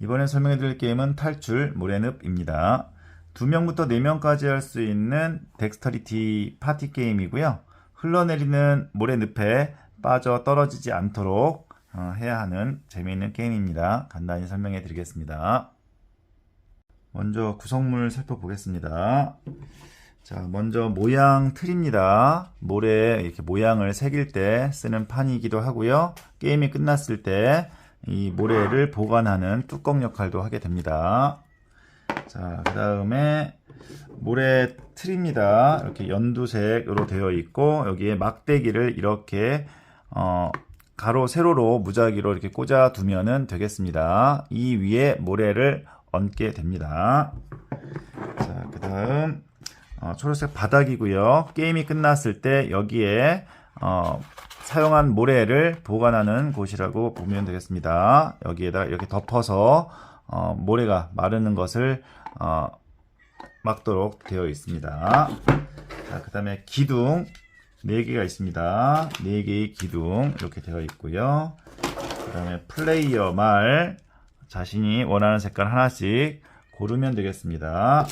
이번에 설명해 드릴 게임은 탈출 모래늪입니다. 2명부터 4명까지 할 수 있는 덱스터리티 파티 게임이고요. 흘러내리는 모래늪에 빠져 떨어지지 않도록 어, 해야 하는 재미있는 게임입니다. 간단히 설명해 드리겠습니다. 먼저 구성물 살펴보겠습니다. 자, 먼저 모양 틀입니다. 모래에 이렇게 모양을 새길 때 쓰는 판이기도 하고요. 게임이 끝났을 때 이 모래를 보관하는 뚜껑 역할도 하게 됩니다. 자, 그 다음에 모래 틀입니다. 이렇게 연두색으로 되어 있고 여기에 막대기를 이렇게 어, 가로 세로로 무작위로 이렇게 꽂아 두면은 되겠습니다. 이 위에 모래를 얹게 됩니다. 자, 그 다음 어, 초록색 바닥이고요. 게임이 끝났을 때 여기에 어, 사용한 모래를 보관하는 곳이라고 보면 되겠습니다. 여기에다 이렇게 덮어서 어, 모래가 마르는 것을 어, 막도록 되어 있습니다. 자, 그 다음에 기둥 4개가 있습니다. 4개의 기둥 이렇게 되어 있고요. 그 다음에 플레이어 말 자신이 원하는 색깔 하나씩 고르면 되겠습니다.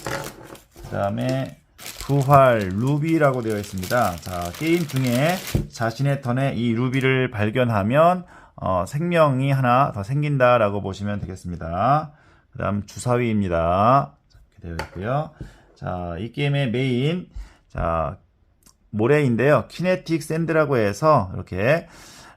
그 다음에 부활 루비라고 되어 있습니다. 자, 게임 중에 자신의 턴에 이 루비를 발견하면 어, 생명이 하나 더 생긴다라고 보시면 되겠습니다. 그 다음 주사위입니다. 이렇게 되어 있고요. 자, 이 게임의 메인 자 모래인데요. 키네틱 샌드라고 해서 이렇게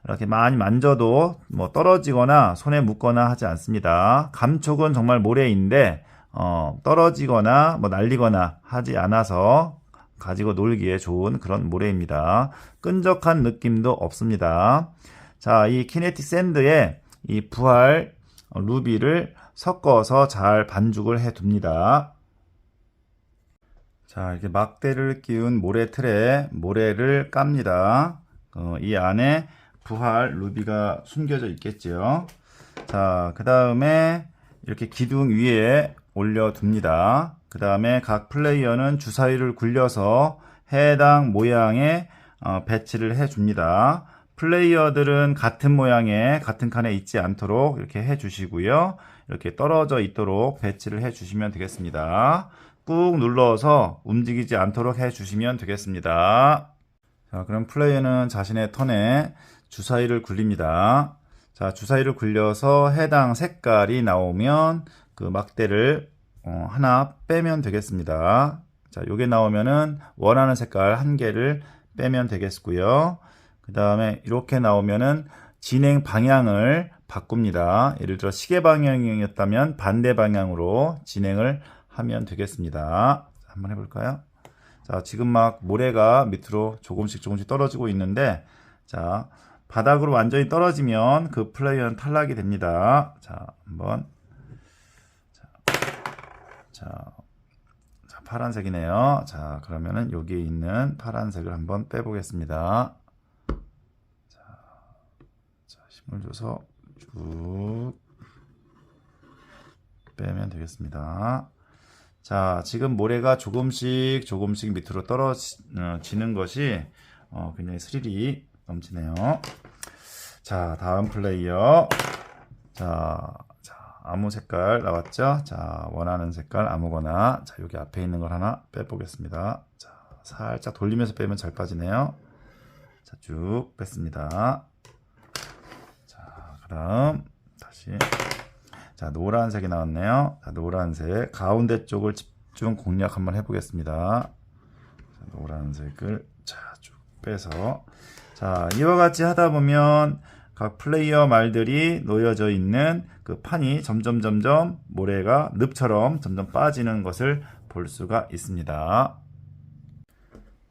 이렇게 많이 만져도 뭐 떨어지거나 손에 묻거나 하지 않습니다. 감촉은 정말 모래인데 어, 떨어지거나 뭐 날리거나 하지 않아서 가지고 놀기에 좋은 그런 모래입니다. 끈적한 느낌도 없습니다. 자, 이 키네틱 샌드에 이 부활 루비를 섞어서 잘 반죽을 해 둡니다. 자, 이렇게 막대를 끼운 모래 틀에 모래를 깝니다. 어, 이 안에 부활 루비가 숨겨져 있겠죠. 자, 그 다음에 이렇게 기둥 위에 올려둡니다. 그 다음에 각 플레이어는 주사위를 굴려서 해당 모양에 어, 배치를 해줍니다. 플레이어들은 같은 모양에 같은 칸에 있지 않도록 이렇게 해주시고요. 이렇게 떨어져 있도록 배치를 해주시면 되겠습니다. 꾹 눌러서 움직이지 않도록 해주시면 되겠습니다. 자, 그럼 플레이어는 자신의 턴에 주사위를 굴립니다. 자, 주사위를 굴려서 해당 색깔이 나오면 그 막대를 어, 하나 빼면 되겠습니다. 자, 요게 나오면은 원하는 색깔 한 개를 빼면 되겠고요. 그 다음에 이렇게 나오면은 진행 방향을 바꿉니다. 예를 들어 시계 방향이었다면 반대 방향으로 진행을 하면 되겠습니다. 한번 해볼까요? 자, 지금 막 모래가 밑으로 조금씩 조금씩 떨어지고 있는데, 자, 바닥으로 완전히 떨어지면 그 플레이어는 탈락이 됩니다. 자, 한번. 자, 자, 자, 파란색이네요. 자, 그러면은 여기에 있는 파란색을 한번 빼보겠습니다. 자, 자 힘을 줘서 쭉 빼면 되겠습니다. 자, 지금 모래가 조금씩 조금씩 밑으로 떨어지는 것이 어, 굉장히 스릴이 넘치네요. 자, 다음 플레이어. 자, 자, 아무 색깔 나왔죠? 자, 원하는 색깔 아무거나. 자, 여기 앞에 있는 걸 하나 빼보겠습니다. 자, 살짝 돌리면서 빼면 잘 빠지네요. 자, 쭉 뺐습니다. 자, 그 다음, 다시. 자, 노란색이 나왔네요. 자, 노란색. 가운데 쪽을 집중 공략 한번 해보겠습니다. 자, 노란색을, 자, 쭉 빼서. 자, 이와 같이 하다 보면 각 플레이어 말들이 놓여져 있는 그 판이 점점 점점 모래가 늪처럼 점점 빠지는 것을 볼 수가 있습니다.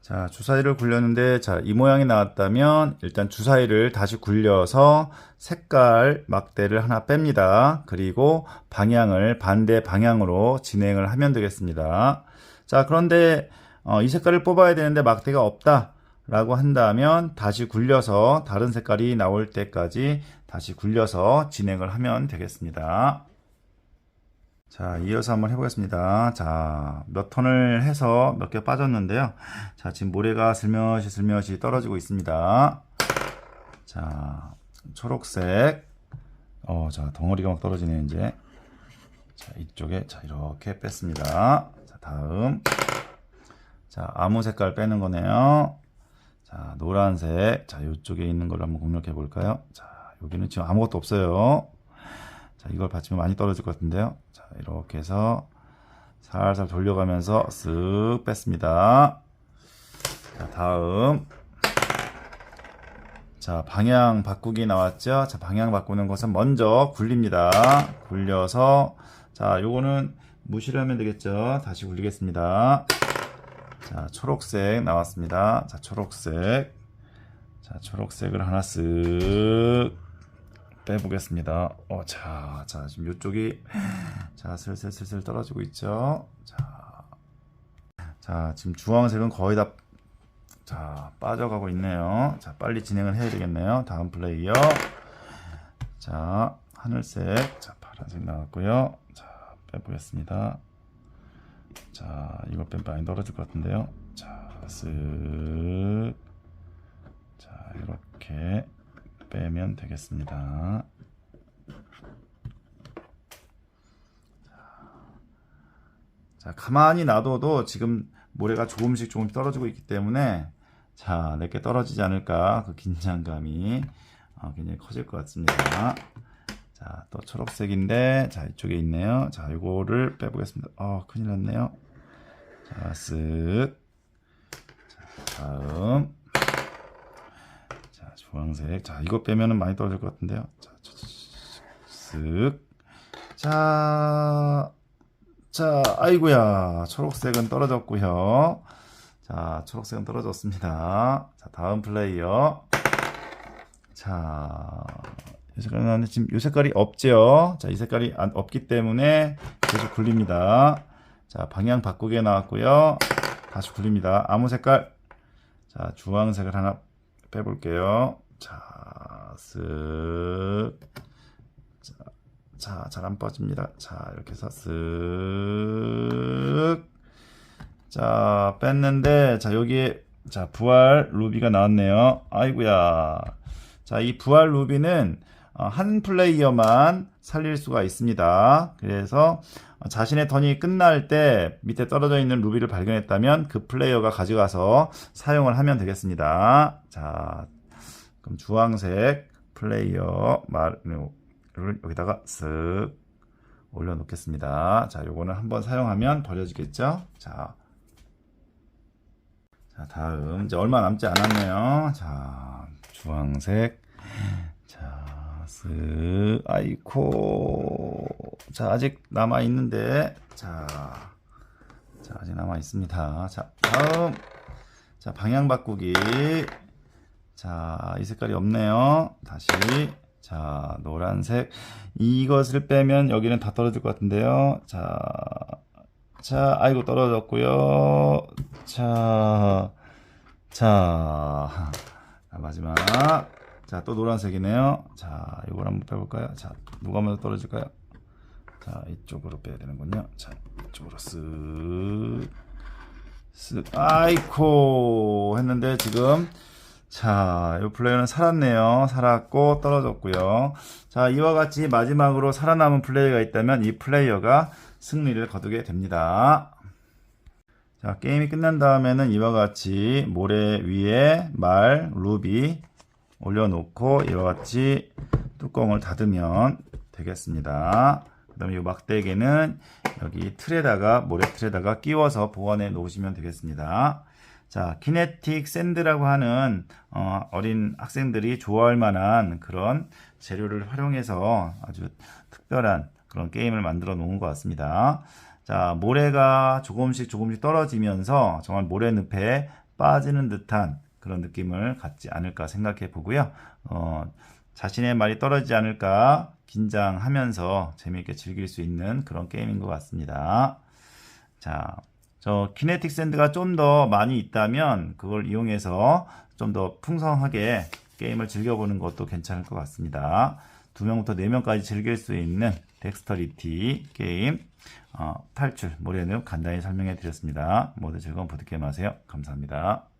자, 주사위를 굴렸는데, 자, 이 모양이 나왔다면, 일단 주사위를 다시 굴려서 색깔 막대를 하나 뺍니다. 그리고 방향을 반대 방향으로 진행을 하면 되겠습니다. 자, 그런데, 어, 이 색깔을 뽑아야 되는데 막대가 없다. 라고 한다면, 다시 굴려서 다른 색깔이 나올 때까지 다시 굴려서 진행을 하면 되겠습니다. 자, 이어서 한번 해보겠습니다. 자, 몇 턴을 해서 몇 개 빠졌는데요. 자, 지금 모래가 슬며시 슬며시 떨어지고 있습니다. 자, 초록색. 어, 자, 덩어리가 막 떨어지네, 이제. 자, 이쪽에, 자, 이렇게 뺐습니다. 자, 다음. 자, 아무 색깔 빼는 거네요. 자, 노란색. 자, 이쪽에 있는 걸로 한번 공략해 볼까요? 자, 여기는 지금 아무것도 없어요. 자, 이걸 받치면 많이 떨어질 것 같은데요. 자, 이렇게 해서 살살 돌려가면서 쓱 뺐습니다. 자, 다음. 자, 방향 바꾸기 나왔죠? 자, 방향 바꾸는 것은 먼저 굴립니다. 굴려서, 자, 요거는 무시를 하면 되겠죠? 다시 굴리겠습니다. 자, 초록색 나왔습니다. 자, 초록색. 자, 초록색을 하나 쓱 빼보겠습니다. 어, 자, 자, 지금 이쪽이, 자, 슬슬슬슬 떨어지고 있죠? 자, 자, 지금 주황색은 거의 다, 자, 빠져가고 있네요. 자, 빨리 진행을 해야 되겠네요. 다음 플레이어. 자, 하늘색. 자, 파란색 나왔고요. 자, 빼보겠습니다. 자, 이거 빼면 많이 떨어질 것 같은데요. 자, 쓱. 자, 이렇게 빼면 되겠습니다. 자, 가만히 놔둬도 지금 모래가 조금씩 조금씩 떨어지고 있기 때문에 자, 내게 떨어지지 않을까 그 긴장감이 어, 굉장히 커질 것 같습니다. 자, 또 초록색인데 자, 이쪽에 있네요. 자, 이거를 빼보겠습니다. 어, 큰일 났네요. 자, 쓱. 자, 다음. 자, 주황색. 자, 이거 빼면은 많이 떨어질 것 같은데요. 자, 쓱. 자, 자, 아이고야. 초록색은 떨어졌고요. 자, 초록색은 떨어졌습니다. 자, 다음 플레이어. 자, 이 색깔이 나는데 지금 이 색깔이 없죠. 자, 이 색깔이 안, 없기 때문에 계속 굴립니다. 자, 방향 바꾸게 나왔고요. 다시 굴립니다. 아무 색깔. 자, 주황색을 하나 빼볼게요. 자, 쓱. 자, 자, 잘 안 빠집니다. 자, 이렇게 해서 쓱. 자, 뺐는데, 자, 여기에, 자, 부활 루비가 나왔네요. 아이고야. 자, 이 부활 루비는 어, 한 플레이어만 살릴 수가 있습니다. 그래서 어, 자신의 턴이 끝날 때 밑에 떨어져 있는 루비를 발견했다면 그 플레이어가 가져가서 사용을 하면 되겠습니다. 자, 그럼 주황색 플레이어 말을 여기다가 쓱 올려놓겠습니다. 자, 요거는 한번 사용하면 버려지겠죠? 자, 자, 다음 이제 얼마 남지 않았네요. 자, 주황색. 자, 쓱. 아이코. 자, 아직 남아 있는데. 자. 자, 아직 남아 있습니다. 자, 다음. 자, 방향 바꾸기. 자, 이 색깔이 없네요. 다시. 자, 노란색. 이것을 빼면 여기는 다 떨어질 것 같은데요. 자, 자, 아이고, 떨어졌고요. 자, 자, 자, 마지막. 자, 또 노란색이네요. 자, 이걸 한번 빼볼까요? 자, 누가 먼저 떨어질까요? 자, 이쪽으로 빼야 되는군요. 자, 이쪽으로 쓱, 쓱, 아이코! 했는데 지금, 자, 이 플레이어는 살았네요. 살았고, 떨어졌고요. 자, 이와 같이 마지막으로 살아남은 플레이어가 있다면 이 플레이어가 승리를 거두게 됩니다. 자, 게임이 끝난 다음에는 이와 같이 모래 위에 말, 루비 올려놓고 이와 같이 뚜껑을 닫으면 되겠습니다. 그 다음에 이 막대기는 여기 틀에다가, 모래 틀에다가 끼워서 보관해 놓으시면 되겠습니다. 자, 키네틱 샌드라고 하는 어, 린 학생들이 좋아할 만한 그런 재료를 활용해서 아주 특별한 그런 게임을 만들어 놓은 것 같습니다. 자, 모래가 조금씩 조금씩 떨어지면서 정말 모래늪에 빠지는 듯한 그런 느낌을 갖지 않을까 생각해 보고요. 어, 자신의 말이 떨어지지 않을까 긴장하면서 재미있게 즐길 수 있는 그런 게임인 것 같습니다. 자, 저 키네틱 샌드가 좀 더 많이 있다면 그걸 이용해서 좀 더 풍성하게 게임을 즐겨보는 것도 괜찮을 것 같습니다. 두 명부터 네 명까지 즐길 수 있는 덱스터리티 게임 어, 탈출 모래늪 간단히 설명해 드렸습니다. 모두 즐거운 보드게임 하세요. 감사합니다.